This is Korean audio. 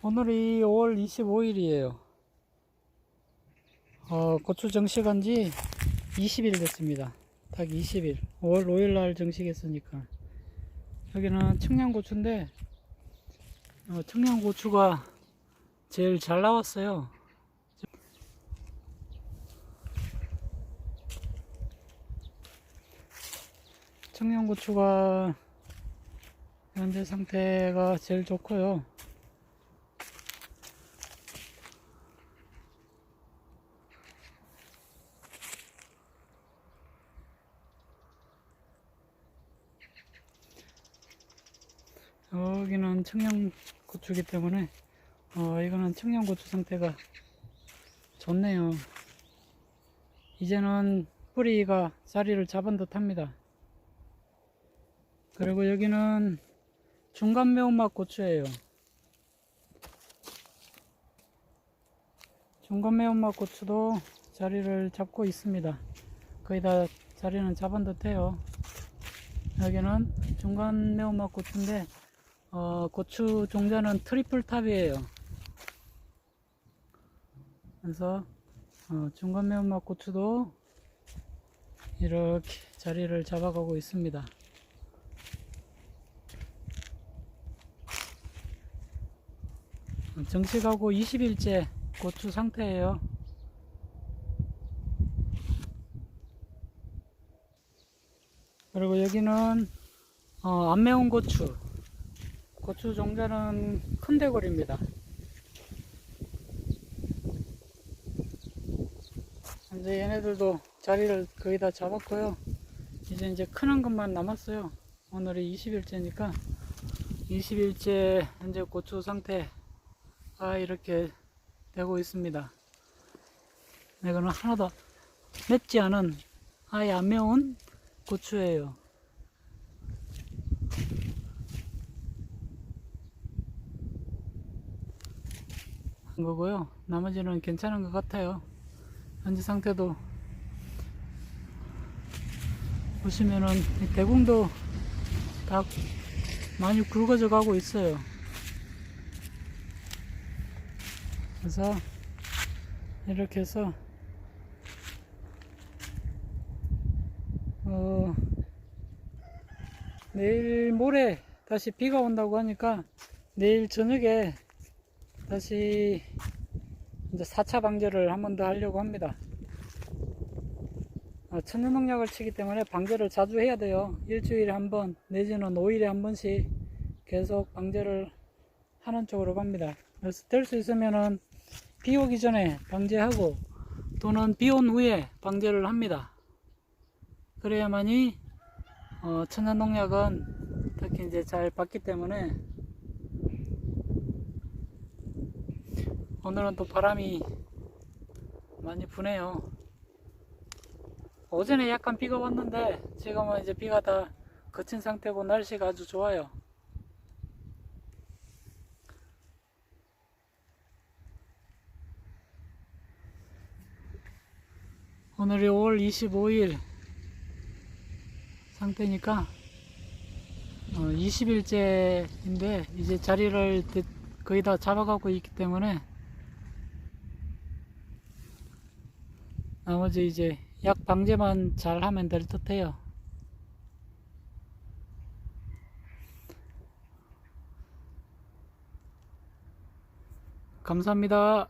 오늘이 5월 25일이에요. 어, 고추 정식한 지 20일 됐습니다. 딱 20일. 5월 5일 날 정식했으니까. 여기는 청양고추인데, 어, 청양고추가 제일 잘 나왔어요. 청양고추가 현재 상태가 제일 좋고요. 여기는 청양고추이기 때문에 어, 이거는 청양고추 상태가 좋네요. 이제는 뿌리가 자리를 잡은 듯 합니다. 그리고 여기는 중간 매운맛 고추예요. 중간 매운맛 고추도 자리를 잡고 있습니다. 거의 다 자리는 잡은 듯 해요. 여기는 중간 매운맛 고추인데 어, 고추 종자는 트리플 탑이에요. 그래서 어, 중간 매운맛 고추도 이렇게 자리를 잡아가고 있습니다. 정식하고 20일째 고추 상태예요. 그리고 여기는 어, 안 매운 고추. 고추 종자는 큰 대골입니다. 이제 얘네들도 자리를 거의 다 잡았고요. 이제 이제 큰 것만 남았어요. 오늘이 20일째니까 20일째 현재 고추 상태 아 이렇게 되고 있습니다. 이거는 하나도 맵지 않은 아예 안 매운 고추예요. 거고요. 나머지는 괜찮은 것 같아요. 현재 상태도 보시면은 이 대궁도 다 많이 굵어져 가고 있어요. 그래서 이렇게 해서 어 내일 모레 다시 비가 온다고 하니까 내일 저녁에 다시 이제 4차 방제를 한 번 더 하려고 합니다. 어, 천연농약을 치기 때문에 방제를 자주 해야 돼요. 일주일에 한 번, 내지는 5일에 한 번씩 계속 방제를 하는 쪽으로 갑니다. 그래서 될 수 있으면은 비 오기 전에 방제하고 또는 비 온 후에 방제를 합니다. 그래야만이 어, 천연농약은 특히 이제 잘 받기 때문에 오늘은 또 바람이 많이 부네요. 오전에 약간 비가 왔는데 지금은 이제 비가 다 그친 상태고 날씨가 아주 좋아요. 오늘이 5월 25일 상태니까 어, 20일째인데 이제 자리를 드- 거의 다 잡아가고 있기 때문에 나머지 이제 약 방제만 잘 하면 될 듯해요. 감사합니다.